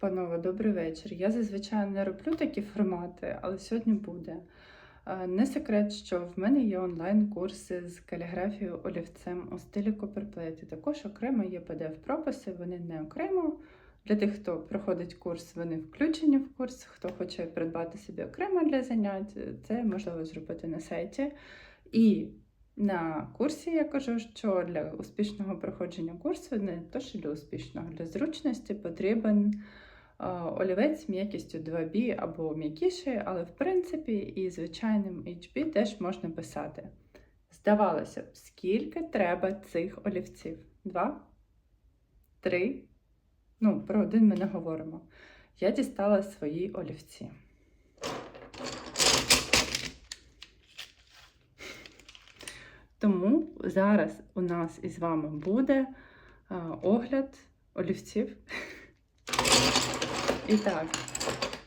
Панове, добрий вечір. Я зазвичай не роблю такі формати, але сьогодні буде. Е, Не секрет, що в мене є онлайн-курси з каліграфією олівцем у стилі Copperplate. Також окремо є PDF-прописи, вони не окремо. Для тих, хто проходить курс, вони включені в курс. Хто хоче придбати собі окремо для занять, це можливо зробити на сайті. І на курсі я кажу, що для успішного проходження курсу, не то що для успішного, для зручності потрібен олівець з м'якістю 2B або м'якіший, але в принципі і звичайним HB теж можна писати. Здавалося б, скільки треба цих олівців? Два? Три? Ну, про один ми не говоримо. Я дістала свої олівці. Тому зараз у нас із вами буде огляд олівців. І так,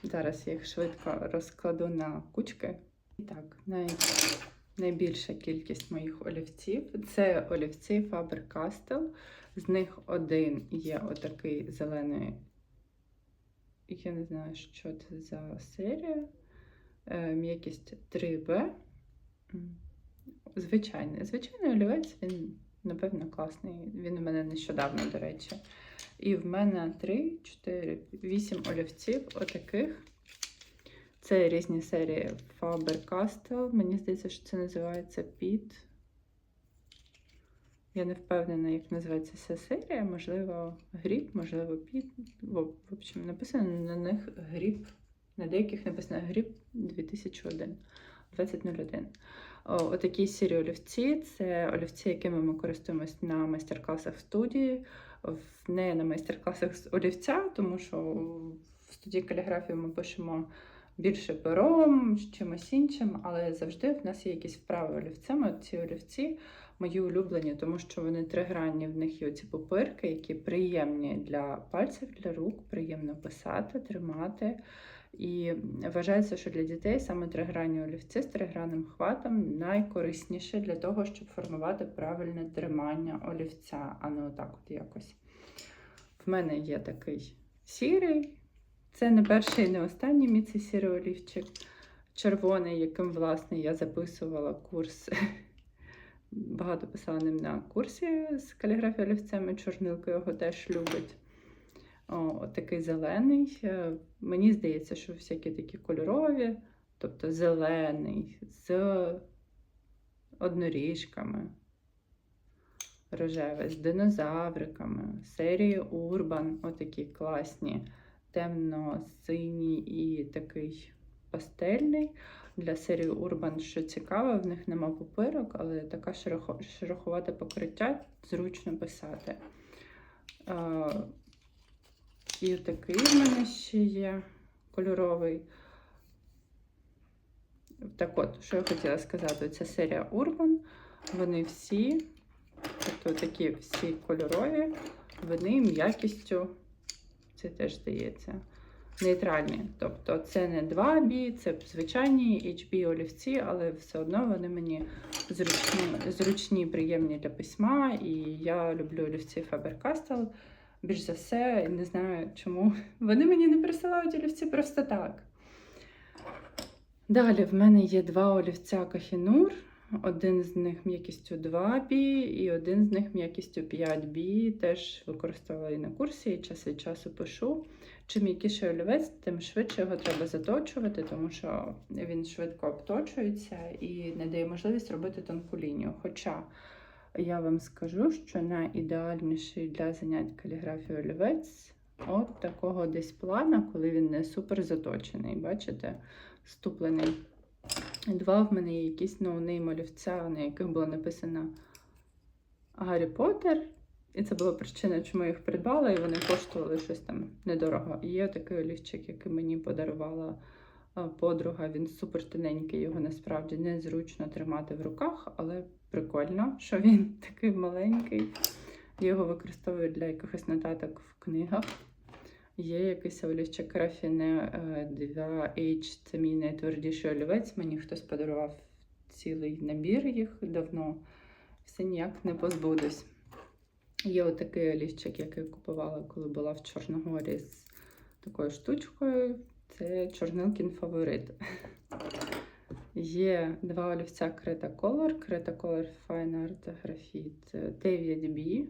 зараз я їх швидко розкладу на кучки. І так, най... найбільша кількість моїх олівців це олівці Faber-Castell. З них один є отакий зелений. Я не знаю, що це за серія. Е, М'якість 3B. Звичайний. Звичайний олівець, він, напевно, класний. Він у мене нещодавно, до речі. І в мене 3, 4, 8 олівців отаких. Це різні серії Faber-Castell. Мені здається, що це називається Pit. Я не впевнена, як називається ця серія. Можливо, гріб, можливо, піт. В в общем, написано на них гріб. На деяких написано гріб 2001, 2001. Отакі сірі олівці це олівці, якими ми користуємось на майстер-класах в студії. Не на майстер-класах з олівця, тому що в студії каліграфії ми пишемо більше пером, чимось іншим, але завжди в нас є якісь вправи олівцем. Ці олівці мої улюблені, тому що вони тригранні, в них є оці пупирки, які приємні для пальців, для рук, приємно писати, тримати. І вважається, що для дітей саме тригранні олівці з тригранним хватом найкорисніше для того, щоб формувати правильне тримання олівця, а не отак от якось. В мене є такий сірий. Це не перший і не останній мій цей сірий олівчик. Червоний, яким, власне, я записувала курс. Багато писала ним на курсі з каліграфії олівцем, і чорнилка його теж любить. О, такий зелений. Е, Мені здається, що всякі такі кольорові, тобто зелений з одноріжками, рожевий, з динозавриками, серії Урбан, отакі класні, темно-синій і такий пастельний. Для серії Urban, що цікаво, в них нема пупирок, але така шероховате покриття, зручно писати. І такий в мене ще є кольоровий. Так от, що я хотіла сказати, це серія Urban. Вони всі, тобто такі всі кольорові, вони м'якістю, це теж здається, нейтральні. Тобто це не 2B, це звичайні HB олівці, але все одно вони мені зручні, зручні приємні для письма. І я люблю олівці Faber-Castell. Більш за все, не знаю чому. Вони мені не присилають олівці просто так. Далі в мене є два олівця Кахінур. Один з них м'якістю 2B і один з них м'якістю 5B. Теж використовувала на курсі, і час від часу пишу. Чим м'якіший олівець, тим швидше його треба заточувати, тому що він швидко обточується і не дає можливість робити тонку лінію. Хоча я вам скажу, що найідеальніший для занять каліграфією олівець от такого десь плана, коли він не супер заточений. Бачите, ступлений. Два в мене є якісь ноунейм олівця, на яких було написано Гаррі Поттер. І це була причина, чому я їх придбала, і вони коштували щось там недорого. І є такий олівчик, який мені подарувала подруга. Він супер тоненький, його насправді незручно тримати в руках, але прикольно, що він такий маленький. Його використовую для якихось нотаток в книгах. Є якийсь олівчик Рафіне 2H, це мій найтвердіший олівець. Мені хтось подарував цілий набір їх давно. Все ніяк не позбудусь. Є отакий олівчик, який купувала, коли була в Чорногорі з такою штучкою. Це чорнилкін фаворит. Є два олівця Creta Color, Creta Color Fine Art Graphite 9B.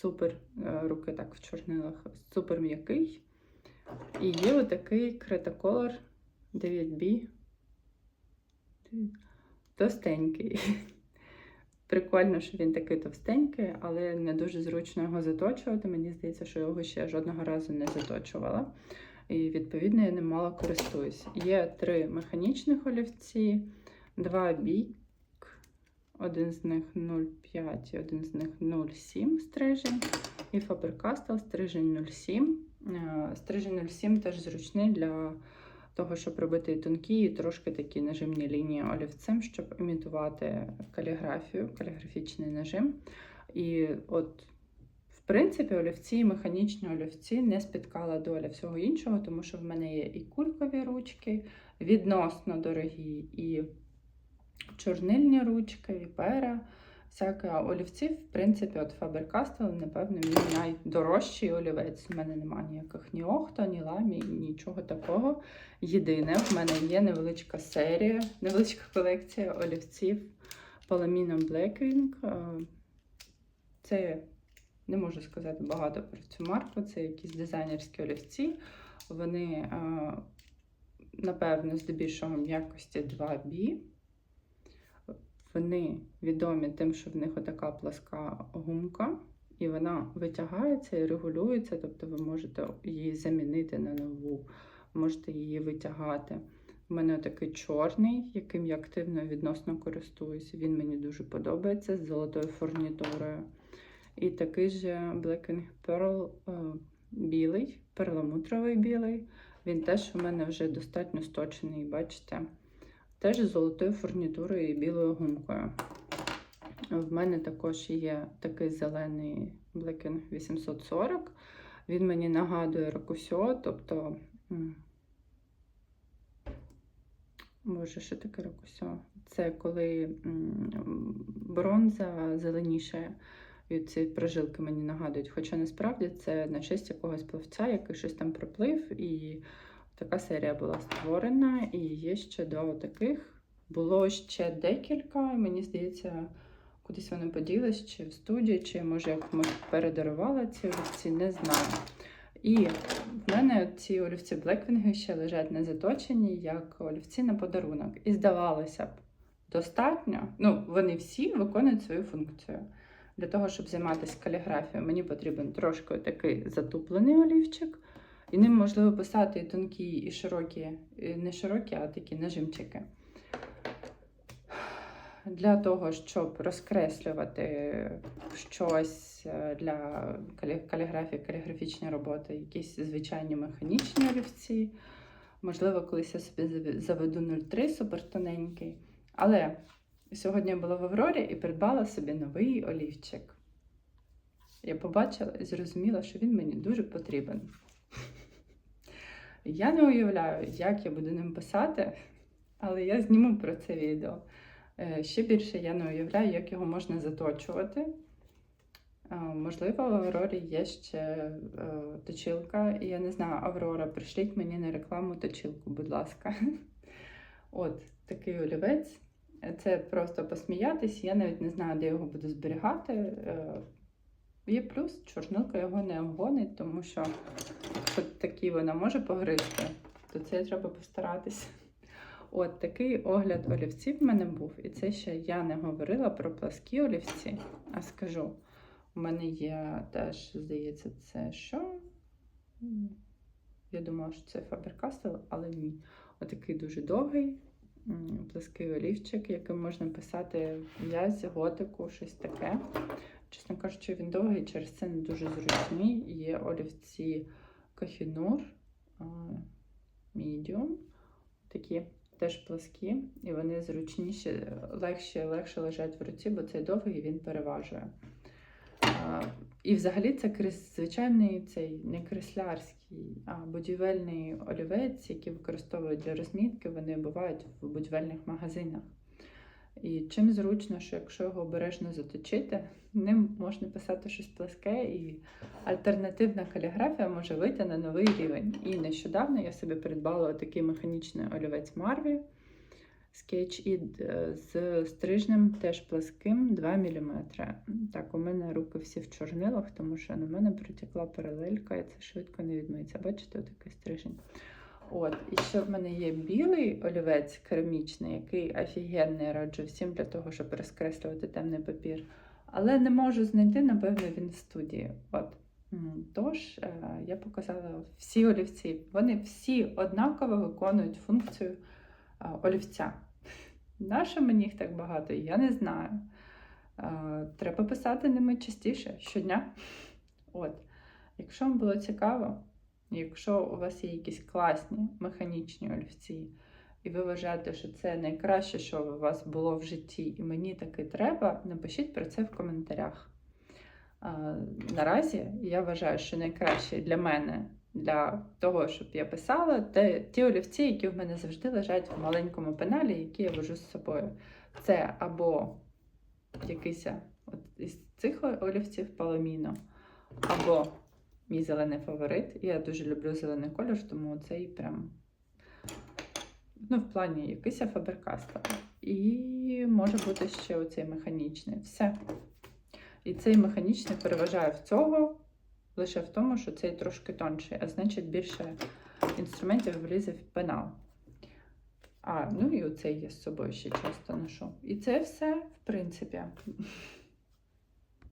Супер е, руки так в чорнилах, супер м'який. І є отакий Color 9B. Товстенький. Прикольно, що він такий товстенький, але не дуже зручно його заточувати. Мені здається, що його ще жодного разу не заточувала. І, відповідно, я ним мало користуюсь. Є три механічних олівці, два бік, один з них 0,5 і один з них 0,7 стрижень. І Faber-Castell стрижень 0,7. Е, Стрижень 0,7 теж зручний для того, щоб робити тонкі, і трошки такі нажимні лінії олівцем, щоб імітувати каліграфію, каліграфічний нажим. І от, в принципі, олівці, механічні олівці не спіткала доля всього іншого, тому що в мене є і кулькові ручки, відносно дорогі, і чорнильні ручки, і пера. Всяке олівці, в принципі, от Faber-Castell, напевно, мій найдорожчий олівець. У мене немає ніяких ні охта, ні ламі, нічого такого. Єдине, в мене є невеличка серія, невеличка колекція олівців Palomino Blackwing. Це не можу сказати багато про цю марку. Це якісь дизайнерські олівці. Вони, напевно, здебільшого м'якості 2B. Вони відомі тим, що в них отака пласка гумка, і вона витягається і регулюється, тобто ви можете її замінити на нову, можете її витягати. У мене такий чорний, яким я активно відносно користуюся. Він мені дуже подобається з золотою фурнітурою. І такий же Blacking Pearl е, білий, перламутровий білий. Він теж у мене вже достатньо сточений, бачите? Теж з золотою фурнітурою і білою гумкою. В мене також є такий зелений Blacking 840. Він мені нагадує ракусьо, тобто, м, Боже, що таке ракусьо? Це коли бронза зеленіше. І ці прожилки мені нагадують. Хоча насправді це на честь якогось плавця, який щось там проплив, і така серія була створена. І є ще до таких. Було ще декілька, і мені здається, кудись вони поділись, чи в студії, чи може я комусь передарувала ці олівці, не знаю. І в мене ці олівці Блеквінги ще лежать не заточені, як олівці на подарунок. І здавалося б, достатньо. Ну, вони всі виконують свою функцію. Для того, щоб займатися каліграфією, мені потрібен трошки такий затуплений олівчик. І ним можливо писати тонкі, і широкі, і не широкі, а такі нажимчики. Для того, щоб розкреслювати щось е, для каліграфії, каліграфічні роботи, якісь звичайні механічні олівці. Можливо, колись я собі заведу 03 супер тоненький. Але сьогодні я була в Аврорі і придбала собі новий олівчик. Я побачила і зрозуміла, що він мені дуже потрібен. Я не уявляю, як я буду ним писати, але я зніму про це відео. Е, Ще більше я не уявляю, як його можна заточувати. Е, Можливо, в Аврорі є ще е, точилка. Я не знаю, Аврора, пришліть мені на рекламу точилку, будь ласка. От такий олівець. Це просто посміятись. Я навіть не знаю, де його буду зберігати. Є плюс, чорнилка його не обгонить, тому що якщо такі вона може погризти, то це треба постаратися. От такий огляд олівців в мене був. І це ще я не говорила про пласкі олівці, а скажу. У мене є теж, здається, це що? Я думала, що це Faber-Castell, але ні. Отакий дуже довгий плаский олівчик, яким можна писати в'язь, готику, щось таке. Чесно кажучи, він довгий, через це не дуже зручний. Є олівці а, Medium. Такі теж пласкі, і вони зручніші, легше, легше лежать в руці, бо цей довгий він переважує. І взагалі це звичайний цей не креслярський, а будівельний олівець, який використовують для розмітки, вони бувають в будівельних магазинах. І чим зручно, що якщо його обережно заточити, ним можна писати щось пласке, і альтернативна каліграфія може вийти на новий рівень. І нещодавно я собі придбала такий механічний олівець Марві Sketch Id е, з стрижнем теж пласким 2 мм. Так, у мене руки всі в чорнилах, тому що на мене протекла паралелька, і це швидко не відмиється. Бачите, отакий стрижень. От, і ще в мене є білий олівець керамічний, який офігенний раджу всім для того, щоб розкреслювати темний папір. Але не можу знайти, напевно, він в студії. От. Тож е, я показала всі олівці. Вони всі однаково виконують функцію е, олівця. Нащо мені їх так багато? Я не знаю. Е, Треба писати ними частіше щодня. От. Якщо вам було цікаво, якщо у вас є якісь класні механічні олівці, і ви вважаєте, що це найкраще, що у вас було в житті, і мені таки треба, напишіть про це в коментарях. Наразі я вважаю, що найкраще для мене, для того, щоб я писала, це ті олівці, які в мене завжди лежать в маленькому пеналі, які я вожу з собою. Це або якийсь із цих олівців паламіно, або мій зелений фаворит. Я дуже люблю зелений колір, тому цей прям. Ну, в плані якийсь фаберкастер. І може бути ще оцей механічний. Все. І цей механічний переважає в цього лише в тому, що цей трошки тонший, а значить більше інструментів влізе в пенал. А, ну і оцей я з собою ще часто ношу. І це все, в принципі.